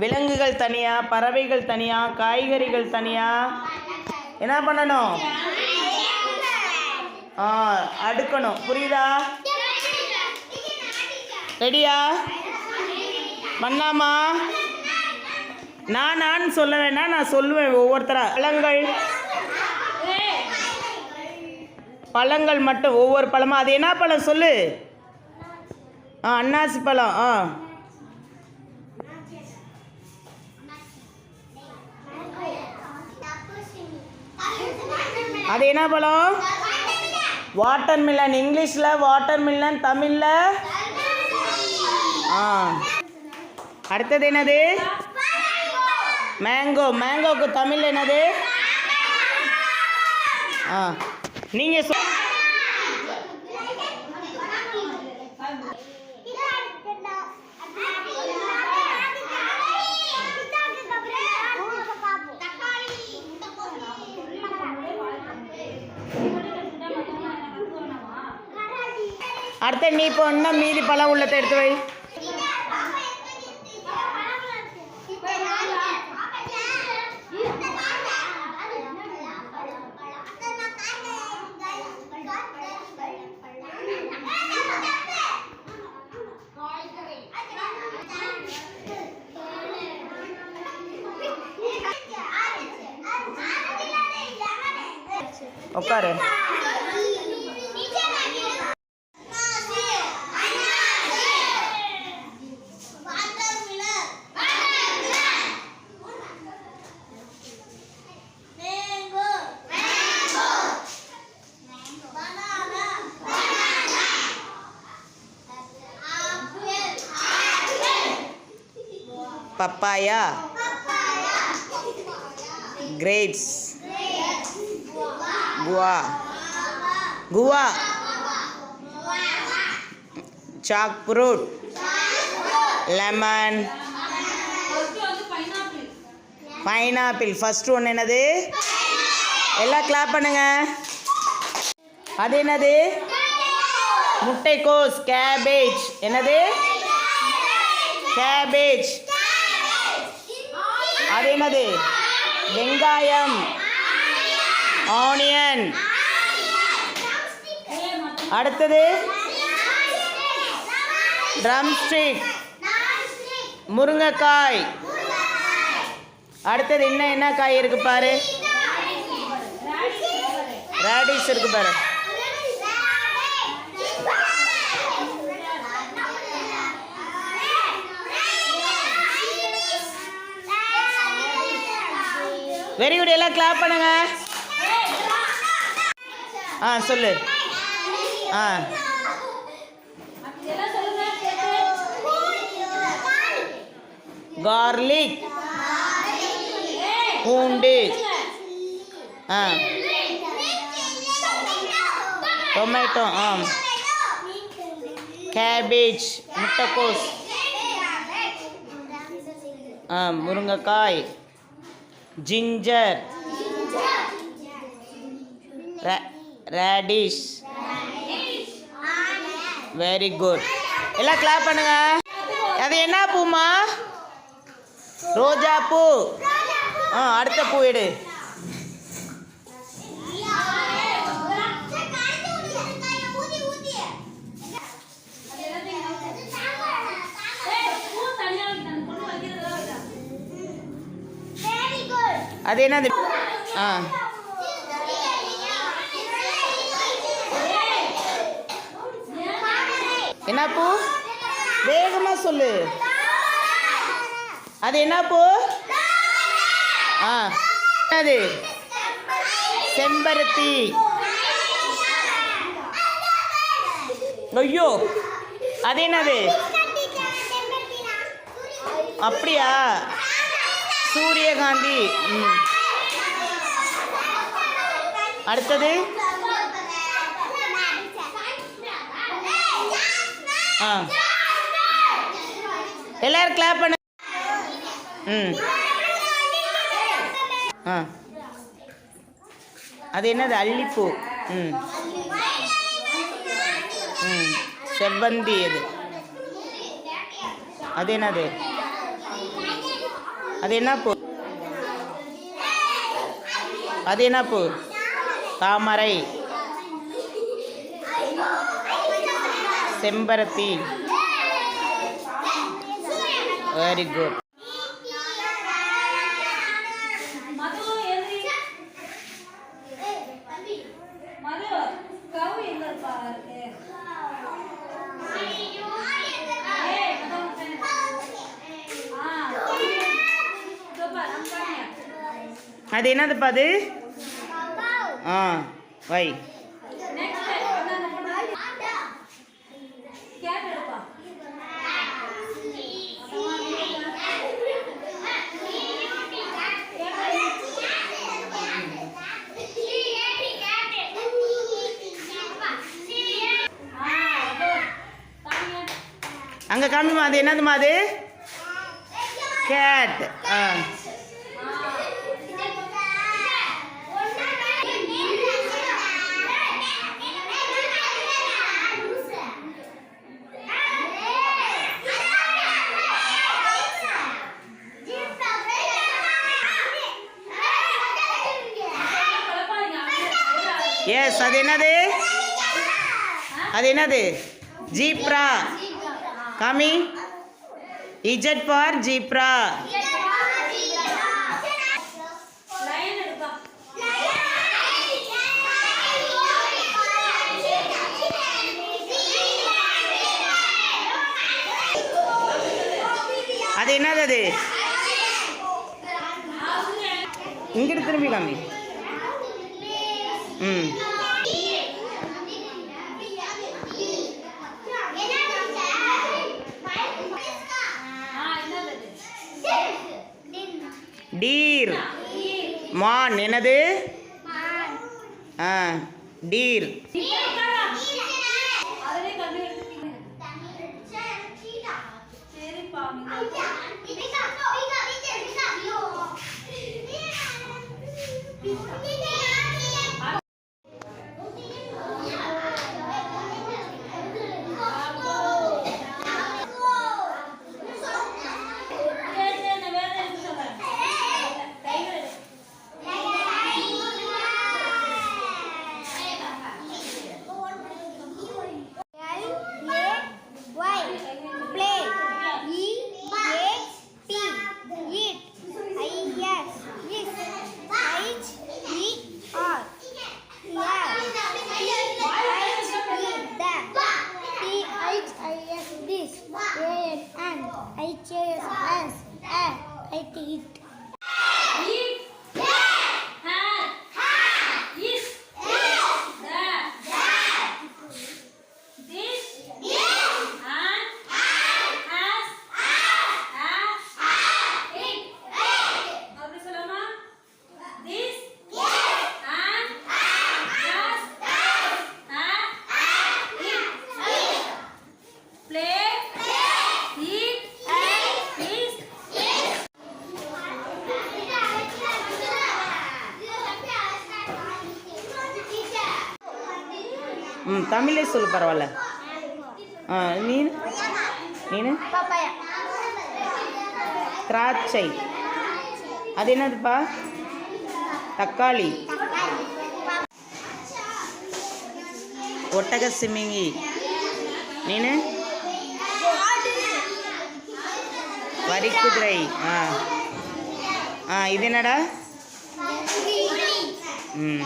விலங்குகள் தனியாக பறவைகள் தனியாக காய்கறிகள் தனியாக என்ன பண்ணணும்? ஆ அடுக்கணும். புரியுதா? ரெடியா? பண்ணாமா நான் நான் சொல்ல வேணாம் நான் சொல்லுவேன் ஒவ்வொருத்தரா. பழங்கள்? பழங்கள் மட்டும் ஒவ்வொரு பழமா? அது என்ன பழம் சொல்லு? ஆ அன்னாசி பழம் ஆ. அது என்ன பழம்? வாட்டர் மில்லன் இங்கிலீஷில் வாட்டர் மில்லன் தமிழில்? ஆ. அடுத்தது என்னது? மேங்கோ மேங்கோக்கு தமிழ் என்னது? ஆ. நீங்கள் அடுத்த நீ இப்போ இன்னும் மீதி பழம் உள்ளத்தை எடுத்து வை. உட்காரு. Papaya grapes guava guava jackfruit lemon pineapple first ஒன்று என்னது? எல்லாம் கிளாப் பண்ணுங்க. அது என்னது? முட்டைக்கோஸ். கேபேஜ் என்னது? கேபேஜ் அது என்னது வெங்காயம் ஆனியன். அடுத்தது ட்ரம் ஸ்டிக் முருங்கைக்காய். அடுத்தது இன்னும் என்ன காய் இருக்கு பாரு? ரேடிஷ் இருக்கு பாரு. வெரி குட் எல்லாம் கிளாப் பண்ணுங்க. ஆ சொல்லு. ஆ. கார்லிக் பூண்டு. ஆ. டொமேட்டோ ஆ. கேபேஜ் முட்டைக்கோஸ். ஆ முருங்கைக்காய். ஜிஞ்சர் ரேடிஷ் வெரி குட் எல்லாம் கிளாப் பண்ணுங்க. அது என்ன பூமா ரோஜா பூ. ஆ அடுத்த பூ எடு. அது என்னது? ஆ. என்ன பூ? வேகமாக சொல்லு. அது என்ன பூ? ஆ. அது செம்பருத்தி. ஐயோ. அது என்னது? அப்படியா? சூரியகாந்தி. ம். அடுத்தது? ஆ. எல்லாரும் கிளாப் பண்ண. ம். ஆ. அது என்னது? அல்லிப்பூ. ம். ம். செவ்வந்தி அது. அது என்னது? அது என்ன பூ? அது என்ன பூ? தாமரை. செம்பருத்தி. வெரி குட் மது கவு எங்க இருப்பா ஏய், மது, ஆ, சூப்பர், அம்சாமியா. அது என்னதுப்பா அது? ஆ வை. அங்கே காமிமா அது என்னதுமா அது? கேட். ஆ. எஸ் அது என்னது? அது என்னது? ஜீப்ரா. காமி. Z for zebra. அது என்னது அது? இங்கிட்டு திரும்பி காமி. ம்? டீர். மான் என்னது? ஆ டீர். அதிலே கண்டு எடுத்துட்டீங்க. சரிப்பா, ம் தமிழே சொல்லு பரவாயில்ல. ஆ மீன்? நீனு திராட்சை. அது என்னதுப்பா? தக்காளி. ஒட்டக சிமிங்கி. நீனு வரிக்குதிரை. ஆ. ஆ இது என்னடா? ம்.